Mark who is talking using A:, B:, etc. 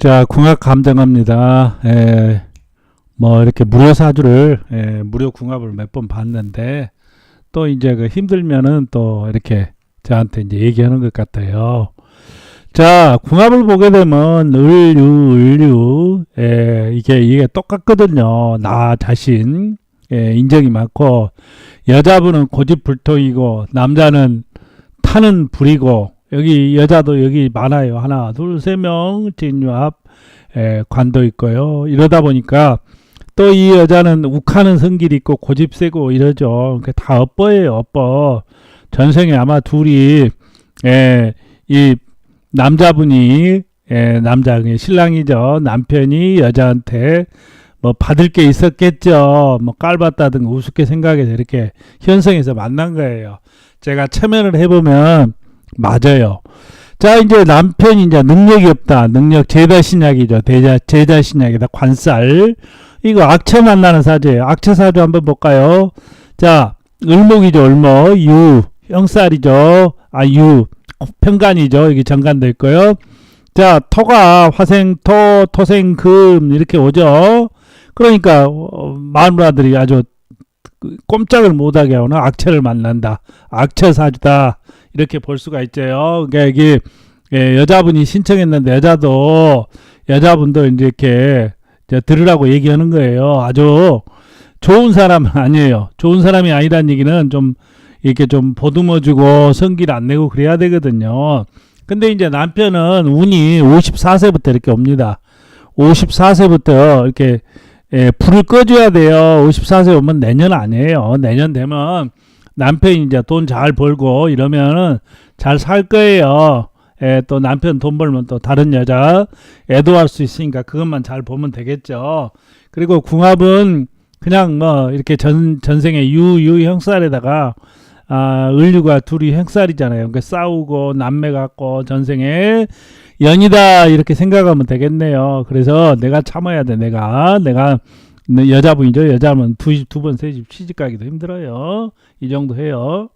A: 자, 궁합 감정합니다. 에, 뭐 이렇게 무료 사주를 에, 무료 궁합을 몇 번 봤는데 또 이제 그 힘들면은 또 이렇게 저한테 이제 얘기하는 것 같아요. 자, 궁합을 보게 되면 을유, 을유, 에, 이게 이게 똑같거든요. 나 자신 에, 인정이 많고 여자분은 고집불통이고 남자는 타는 불이고 여기 여자도 여기 많아요. 하나, 둘, 세 명 진유합 에, 관도 있고요. 이러다 보니까 또 이 여자는 욱하는 성질이 있고 고집 세고 이러죠. 그다 엇버예요. 엇버. 전생에 아마 둘이 에, 이 남자분이 에, 남자 그 신랑이죠. 남편이 여자한테 뭐 받을 게 있었겠죠. 뭐 깔봤다든가 우습게 생각해서 이렇게 현성에서 만난 거예요. 제가 체면을 해보면 맞아요. 자, 이제 남편이 이제 능력이 없다. 능력 제자 신약이죠. 대자, 제자 신약이다. 관살. 이거 악체 만나는 사주예요. 악체 사주 한번 볼까요? 자, 을목이죠. 을목. 유. 형살이죠. 아, 유. 편간이죠. 여기 정간도 있고요. 자, 토가 화생, 토, 토생, 금 이렇게 오죠. 그러니까 어, 마누라들이 아주 그 꼼짝을 못하게 하는 악체를 만난다. 악체 사주다. 이렇게 볼 수가 있죠. 그러니까 이게 예, 여자분이 신청했는데 여자도 여자분도 이제 이렇게 이제 들으라고 얘기하는 거예요. 아주 좋은 사람은 아니에요. 좋은 사람이 아니란 얘기는 좀 이렇게 좀 보듬어주고 성기를 안 내고 그래야 되거든요. 근데 이제 남편은 운이 54세부터 이렇게 옵니다. 54세부터 이렇게 예, 불을 꺼줘야 돼요. 54세 오면 내년 아니에요. 내년 되면 남편이 이제 돈 잘 벌고 이러면은 잘 살 거예요. 예, 또 남편 돈 벌면 또 다른 여자 애도 할 수 있으니까 그것만 잘 보면 되겠죠. 그리고 궁합은 그냥 뭐 이렇게 전 전생에 유유 형살에다가 아 을류가 둘이 형살이잖아요. 그러니까 싸우고 남매 갖고 전생에 연이다 이렇게 생각하면 되겠네요. 그래서 내가 참아야 돼. 내가 내가 여자분이죠. 여자면 두두번 세 집 시집 가기도 힘들어요. 이 정도 해요.